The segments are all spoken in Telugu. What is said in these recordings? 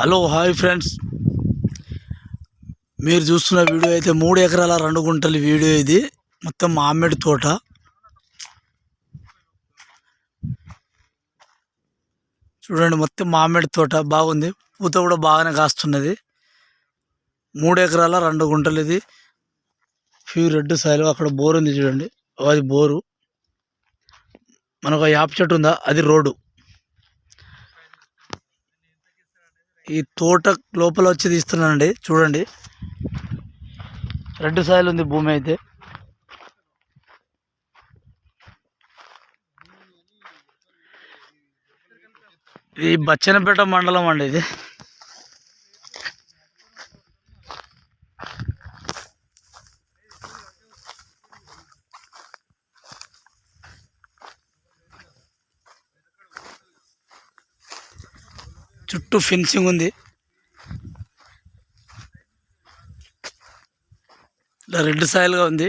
Hello hi friends. మీరు చూస్తున్న వీడియో అయితే మూడు ఎకరాల రెండు గుంటల వీడియో ఇది. మొత్తం మామిడి తోట. చూడండి మొత్తం మామిడి తోట బాగుంది. పూత కూడా బాగానే కాస్తున్నది. మూడు ఎకరాల రెండు గుంటలు ఇది. ఫ్యూ రెడ్ సాయిల్ అక్కడ బోర్ ఉంది చూడండి. అది బోరు. మనకు యాప్ చెట్టు ఉందా? అది రోడ్డు. ఈ తోట లోపల వచ్చి తీస్తున్నానండి. చూడండి. రెడ్ సాయిల్ ఉంది భూమి అయితే. ఇది బచ్చనపేట మండలం అండి ఇది. చుట్టూ ఫెన్సింగ్ ఉంది. ఇలా రెడ్ సాయిల్గా ఉంది.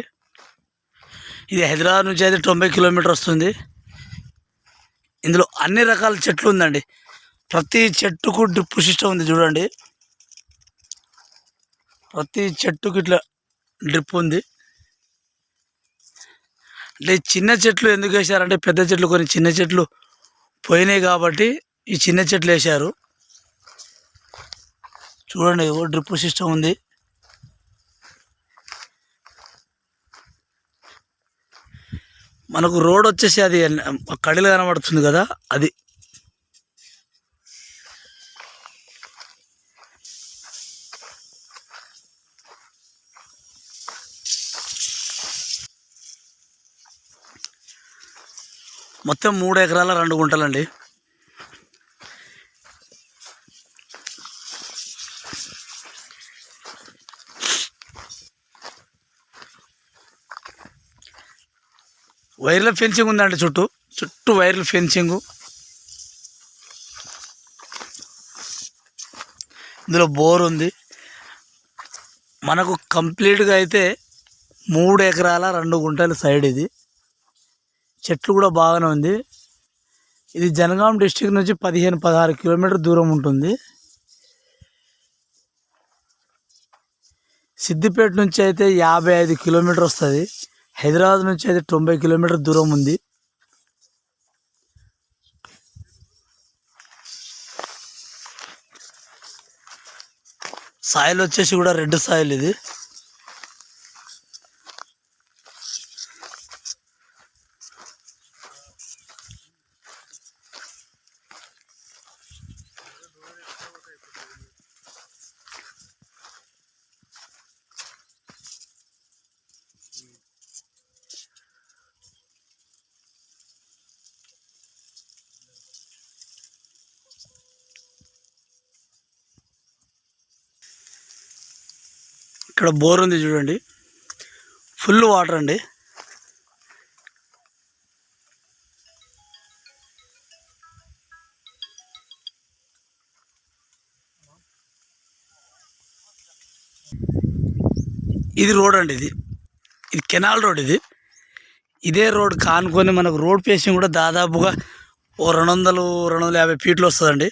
ఇది హైదరాబాద్ నుంచి అయితే తొంభై కిలోమీటర్ వస్తుంది. ఇందులో అన్ని రకాల చెట్లు ఉందండి. ప్రతి చెట్టుకు డ్రిప్ సిస్టమ్ ఉంది చూడండి. ప్రతి చెట్టుకు ఇట్లా డ్రిప్ ఉంది. అంటే చిన్న చెట్లు ఎందుకు వేశారంటే పెద్ద చెట్లు కొన్ని చిన్న చెట్లు పోయినాయి కాబట్టి ఈ చిన్న చెట్లు వేశారు. చూడండి ఓ డ్రిప్ సిస్టమ్ ఉంది. మనకు రోడ్ వచ్చేసి అది కడిలు కనబడుతుంది కదా అది. మొత్తం మూడు ఎకరాల రెండు గుంటలండి. వైర్ల ఫెన్సింగ్ ఉందండి చుట్టూ. చుట్టూ వైర్ల ఫెన్సింగు. ఇందులో బోర్ ఉంది. మనకు కంప్లీట్గా అయితే మూడు ఎకరాల రెండు గుంటల సైడ్ ఇది. చెట్లు కూడా బాగానే ఉంది. ఇది జనగాం డిస్టిక్ నుంచి పదిహేను పదహారు కిలోమీటర్ దూరం ఉంటుంది. సిద్దిపేట నుంచి అయితే యాభై ఐదు కిలోమీటర్ వస్తుంది. హైదరాబాద్ నుంచి అయితే తొంభై కిలోమీటర్ దూరం ఉంది. సాయిల్ వచ్చేసి కూడా రెడ్ సాయిల్ ఇది. ఇక్కడ బోర్ ఉంది చూడండి. ఫుల్ వాటర్ అండి. ఇది రోడ్ అండి ఇది. ఇది కెనాల్ రోడ్ ఇది. ఇదే రోడ్ కానుకొని మనకు రోడ్ ఫేసింగ్ కూడా దాదాపుగా ఓ రెండు వందలు రెండు వందల యాభై ఫీట్లు వస్తుందండి.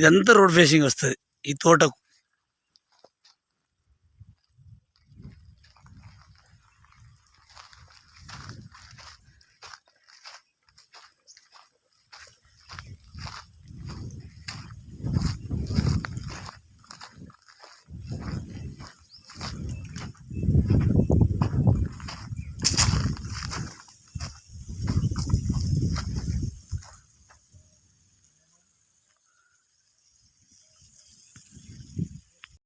ఇదంతా రోడ్ ఫేసింగ్ వస్తుంది ఈ తోటకు.